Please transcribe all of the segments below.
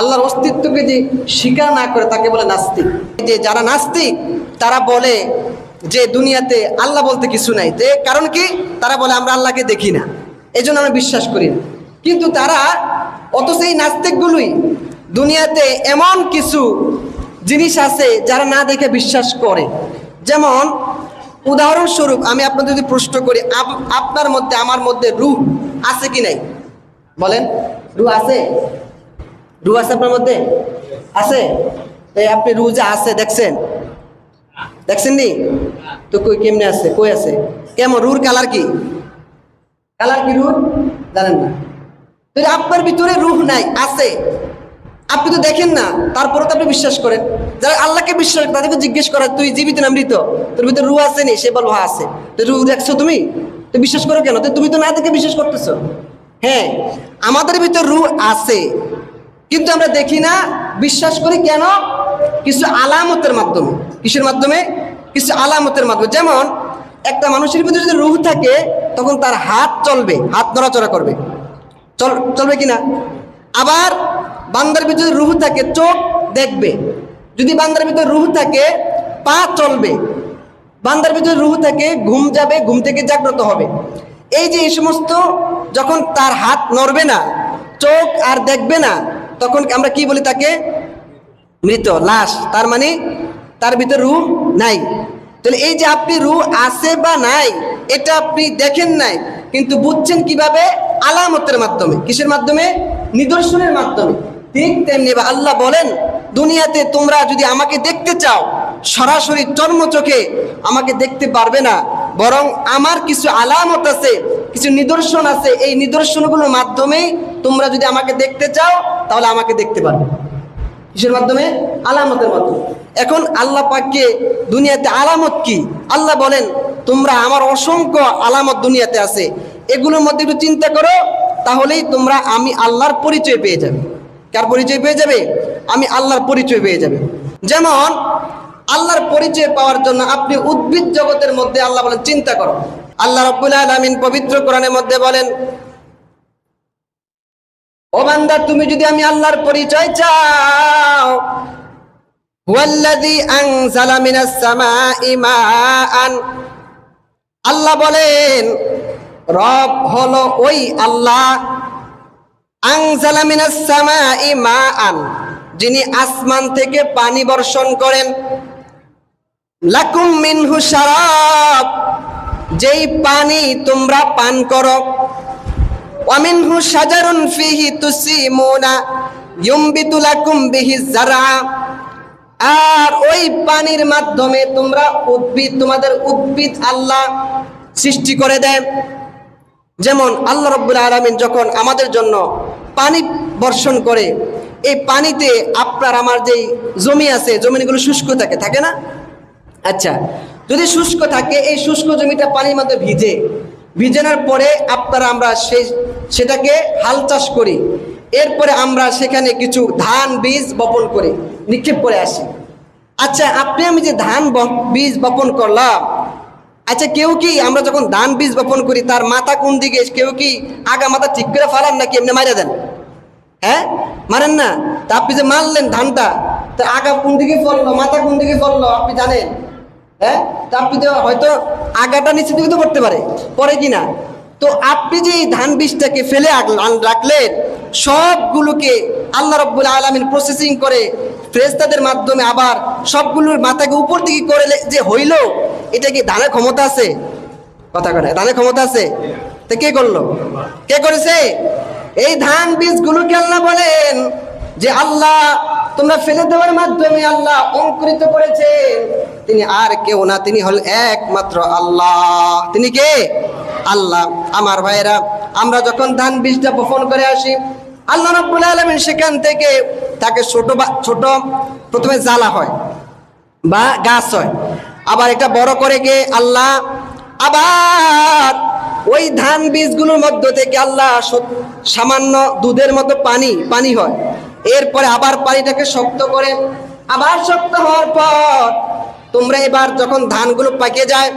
আল্লাহর অস্তিত্বকে যে স্বীকার না করে তাকে বলে নাস্তিক। যে যারা নাস্তিক, তারা বলে যে দুনিয়াতে আল্লাহ বলতে কিছু নাই। যে কারণ কি? তারা বলে, আমরা আল্লাহকে দেখি না। এই জন্য আমরা বিশ্বাস করি না। কিন্তু তারা অত সেই নাস্তিকগুলোই দুনিয়াতে এমন কিছু জিনিস আছে যারা না দেখে বিশ্বাস করে। যেমন, উদাহরণস্বরূপ আমি আপনাদের যদি প্রশ্ন করি, আপ- আপনার মধ্যে, আমার মধ্যে রূহ আছে কি নাই? বলেন, রূহ আছে? রু আছে আপনার মধ্যে? আছে? এই আপনি রু যে আছে, দেখছেন? দেখছেন নি তো কই কেমনে আছে? কই আছে? কেমন? রুর কালার কি? কালার কি রুর জানেন না। তো আপনার ভিতরে রুহ নাই, আছে। আপনি তো দেখেন না তারপরে তো আপনি বিশ্বাস করেন। যারা আল্লাহকে বিশ্বাস তাদেরকে জিজ্ঞেস করা, তুই জীবিত না মৃত? তোর ভিতরে রু আছে নি? সে বলব হ্যাঁ আছে। তো রু দেখছ তুমি? তো বিশ্বাস করো কেন? তুমি তো না দেখে বিশ্বাস করতেছো। হ্যাঁ আমাদের ভিতর রু আছে। কিন্তু আমরা দেখি না, বিশ্বাস করি কেন? কিছু আলামতের মাধ্যমে। কিসের মাধ্যমে? কিছু আলামতের মাধ্যমে। যেমন, একটা মানুষের ভিতরে যদি রুহ থাকে, তখন তার হাত চলবে, হাত নড়াচড়া করবে। চল, চলবে কিনা? আবার বান্দার ভিতরে রুহ থাকে, চোখ দেখবে। যদি বান্দার ভিতরে রুহ থাকে, পা চলবে। বান্দার ভিতরে রুহ থাকে, ঘুম যাবে, ঘুম থেকে জাগ্রত হবে। এই যে এই সমস্ত, যখন তার হাত নড়বে না, চোখ আর দেখবে না তখন আমরা কি বলি তাকে? মৃত, লাশ। তার মানে তার ভিতরে রু নাই। তাহলে এই যে আপনি রু আছে বা নাই, এটা আপনি দেখেন নাই, কিন্তু বুঝছেন কীভাবে? আলামতের মাধ্যমে। কিসের মাধ্যমে? নিদর্শনের মাধ্যমে। ঠিক তেমনি বা আল্লাহ বলেন, দুনিয়াতে তোমরা যদি আমাকে দেখতে চাও, সরাসরি চর্ম চোখে আমাকে দেখতে পারবে না, বরং আমার কিছু আলামত আছে কিছু নিদর্শন আছে, এই নিদর্শনগুলোর মাধ্যমেই তোমরা যদি আমাকে দেখতে চাও, তাহলে আমাকে দেখতে পারবে। কিসের মাধ্যমে? আলামতের মাধ্যমে। এখন আল্লাহ পাককে দুনিয়াতে আলামত কি? আল্লাহ বলেন, তোমরা আমার অসংখ্য আলামত দুনিয়াতে আছে। এগুলোর মধ্যে একটু চিন্তা করো, তাহলেই তোমরা আমি আল্লাহর পরিচয় পেয়ে যাবে। কার পরিচয় পেয়ে যাবে? আমি আল্লাহর পরিচয় পেয়ে যাবে। যেমন, আল্লাহর পরিচয় পাওয়ার জন্য আপনি উদ্ভিদ জগতের মধ্যে আল্লাহ বলেন, চিন্তা করো। আল্লাহ রব্বুল আলমিন পবিত্র কোরআনের মধ্যে বলেন, ও বান্দা, তুমি যদি আমি আল্লাহর পরিচয় চাও আল্লাহ বলেন, রব হলো ওই আল্লাহ যিনি আসমান থেকে পানি বর্ষণ করেন। লাকুম মিনহু শারাব। যেই পানি তোমরা পান করো, ওয়ামিনহু শাজারুন ফিহি তুসিমুনা, ইউমবিতু লাকুম বিহি যারা আর ওই পানির মাধ্যমে তোমরা উদ্ভিদ, তোমাদের উদ্ভিদ আল্লাহ সৃষ্টি করে দেয়। যেমন আল্লাহ রব্বুল আলমিন যখন আমাদের জন্য পানি বর্ষণ করে, এই পানিতে আপনার, আমার যেই জমি আছে, জমিগুলো শুষ্ক থাকে থাকে না? আচ্ছা যদি শুষ্ক থাকে, এই শুষ্ক জমিটা পানির মধ্যে ভিজে, ভিজানোর পরে আপনারা আমরা সেই, সেটাকে হাল চাষ করি। এরপরে আমরা সেখানে কিছু ধান বীজ বপন করি, নিক্ষেপ করে আসি। আচ্ছা আপনি আমি যে ধান বীজ বপন করলাম আচ্ছা কেউ কি আমরা যখন ধান বীজ বপন করি, তার মাথা কোন দিকে, কেউ কি আগা মাথা ঠিক করে ফালান নাকি এমনি মারা দেন? হ্যাঁ? মারেন না? তা আপনি যে মারলেন ধানটা, তা আগা কোন দিকে ফললো, মাথা কোন দিকে ফললো, আপনি জানেন? হ্যাঁ? তা আপনি হয়তো আগাটা নিচে দিকে তো করতে পারে। পরে কি না? তো আপনি যে এই ধান বীজটাকে ফেলে রাখলেন, সবগুলোকে আল্লাহ রব্বুল আলমিন প্রসেসিং করে ফ্রেস্তাদের মাধ্যমে আবার সবগুলোর মাথাকে উপর দিকে করে যে হইল, এটা কি ধানের ক্ষমতা আছে? কথা কথা ধানের ক্ষমতা আছে? তো কে করল? কে করেছে? এই ধান বীজগুলোকে আল্লাহ বলেন যে আল্লাহ তোমরা ফেলে দেওয়ার মাধ্যমে আল্লাহ অঙ্কুরিত করেছে তিনি আর কেউ না, তিনি হল একমাত্র আল্লাহ। তিনি কে? আল্লাহ। আমার ভাইয়েরা, আমরা যখন ধান বীজটা বপন করে আসি, আল্লাহ রাব্বুল আলামিন সেখান থেকে তাকে ছোট বা, ছোট প্রথমে জ্বালা হয় বা গাছ হয়। আবার এটা বড় করে গিয়ে আল্লাহ। আবার ওই ধান বীজগুলোর মধ্য থেকে আল্লাহ সামান্য দুধের মতো পানি পানি হয়। এরপরে আবার পানিটাকে শক্ত করে, আবার শক্ত হওয়ার পর তোমরা এবার যখন ধানগুলো পাকে যায়,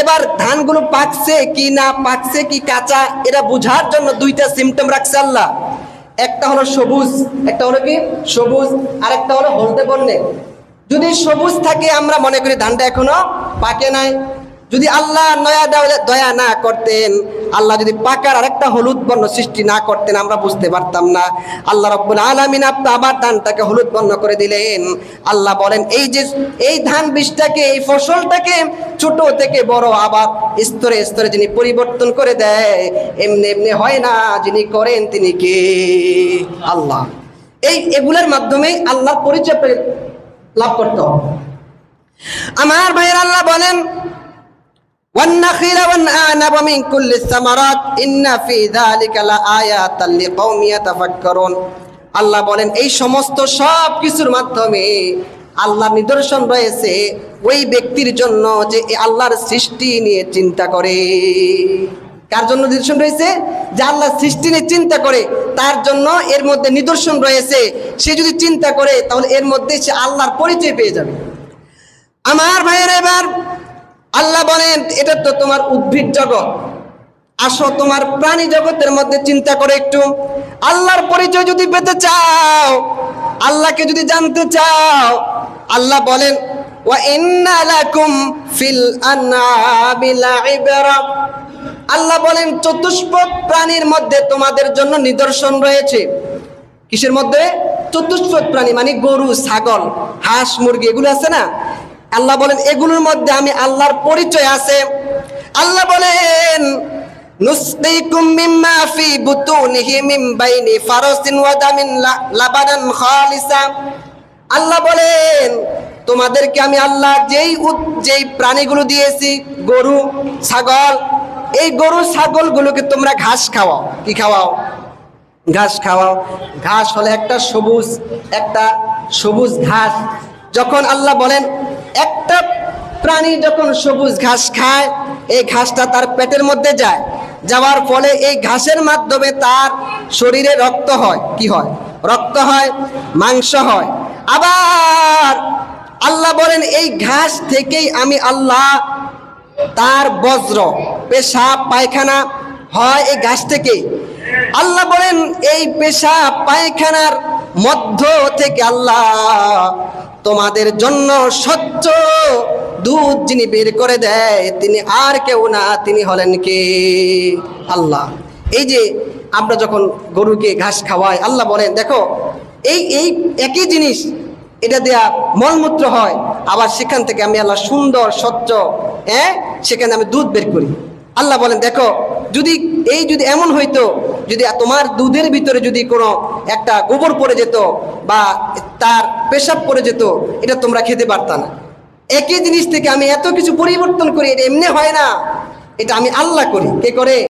এবার ধানগুলো পাকছে কি না, পাকছে কি কাঁচা, এটা বোঝার জন্য দুইটা সিমটম রাখছে আল্লাহ। একটা হলো সবুজ, একটা হলো কি? সবুজ আর একটা হলো হলদে বর্ণে যদি সবুজ থাকে, আমরা মনে করি ধানটা এখনও পাকে নাই। যদি আল্লাহ নয়া দয়া না করতেন, আল্লাহ যদি পাকার আরেকটা হলুদ বর্ণ সৃষ্টি না করতেন, আমরা বুঝতে পারতাম না। আল্লাহ রব্বুল আলমিন আপনি আবার ধানটাকে হলুদ বর্ণ করে দিলেন। আল্লাহ বলেন, এই যে, এই ধান বীজটাকে এই ফসলটাকে ছোট থেকে বড় আবার স্তরে স্তরে যিনি পরিবর্তন করে দেয়, এমনি এমনি হয় না যিনি করেন তিনি কে? আল্লাহ। এই এগুলোর মাধ্যমে আল্লাহর পরিচয় লাভ করতে আমার ভাইয়ের আল্লাহ বলেন والنخيل والأعنب من كل الثمرات إن في ذلك لآيات لقوم يتفكرون আল্লাহ বলেন এই সমস্ত সব কিছুর মাধ্যমে আল্লাহ নিদর্শন রয়েছে ওই ব্যক্তির জন্য যে এ আল্লাহর সৃষ্টি নিয়ে চিন্তা করে কার জন্য নিদর্শন রয়েছে যে আল্লাহ সৃষ্টি নিয়ে চিন্তা করে তার জন্য এর মধ্যে নিদর্শন রয়েছে সে যদি চিন্তা করে তাহলে এর মধ্যে সে আল্লাহর পরিচয় পেয়ে যাবে আমার ভাইয়ের এবার আল্লাহ বলেন, এটা তো তোমার উদ্ভিদ জগৎ। আসো, তোমার প্রাণী জগতের মধ্যে চিন্তা করে একটু। আল্লাহর পরিচয় যদি পেতে চাও, আল্লাহকে যদি জানতে চাও, আল্লাহ বলেন আল্লাহ বলেন, চতুষ্পদ প্রাণীর মধ্যে তোমাদের জন্য নিদর্শন রয়েছে। কিসের মধ্যে? চতুষ্পদ প্রাণী মানে গরু, ছাগল, হাঁস, মুরগি, এগুলো আছে না? আল্লাহ বলেন, এগুলোর মধ্যে আমি আল্লাহর পরিচয় আছে। আল্লাহ বলেন ফি বুতুনিহি মিন বাইনি ফারাসিন ওয়া দামিন লা- লাবানান খালিসা। আল্লাহ বলেন, তোমাদেরকে আমি আল্লাহ যেই যেই প্রাণীগুলো দিয়েছি, গরু, ছাগল, এই গরু, ছাগলগুলোকে তোমরা ঘাস খাওয়াও। কি খাওয়াও? ঘাস খাওয়াও। ঘাস হলে একটা সবুজ একটা সবুজ ঘাস। যখন আল্লাহ বলেন একটা প্রাণী যখন সবুজ ঘাস খায়, এই ঘাসটা তার পেটের মধ্যে যায়। যাওয়ার ফলে এই ঘাসের মাধ্যমে তার শরীরে রক্ত হয়। কি হয়? রক্ত হয়, মাংস হয়। আবার আল্লাহ বলেন, এই ঘাস থেকেই আমি আল্লাহ তার বজ্র পেশাব পায়খানা হয় এই ঘাস থেকে। আল্লাহ বলেন, এই পেশা, পায়খানার মধ্য থেকে আল্লাহ তোমাদের জন্য স্বচ্ছ দুধ যিনি বের করে দেয়, তিনি আর কেউ না, তিনি হলেন কে? আল্লাহ। এই যে আমরা যখন গরুকে ঘাস খাওয়াই, আল্লাহ বলেন, দেখো, এই এই একই জিনিস, এটা দেয়া মলমূত্র হয়, আবার সেখান থেকে আমি আল্লাহ সুন্দর, স্বচ্ছ হ্যাঁ সেখানে আমি দুধ বের করি। আল্লাহ বলেন, দেখো, যদি এই যদি এমন হইতো, যদি তোমার দুধের ভিতরে যদি কোনো একটা গোবর পড়ে যেত, বা তার পেশাব পড়ে যেত, এটা তোমরা খেতে পারতা না। একই জিনিস থেকে আমি এত কিছু পরিবর্তন করি, এটা এমনি হয় না। এটা আমি আল্লাহ করি। কে করে?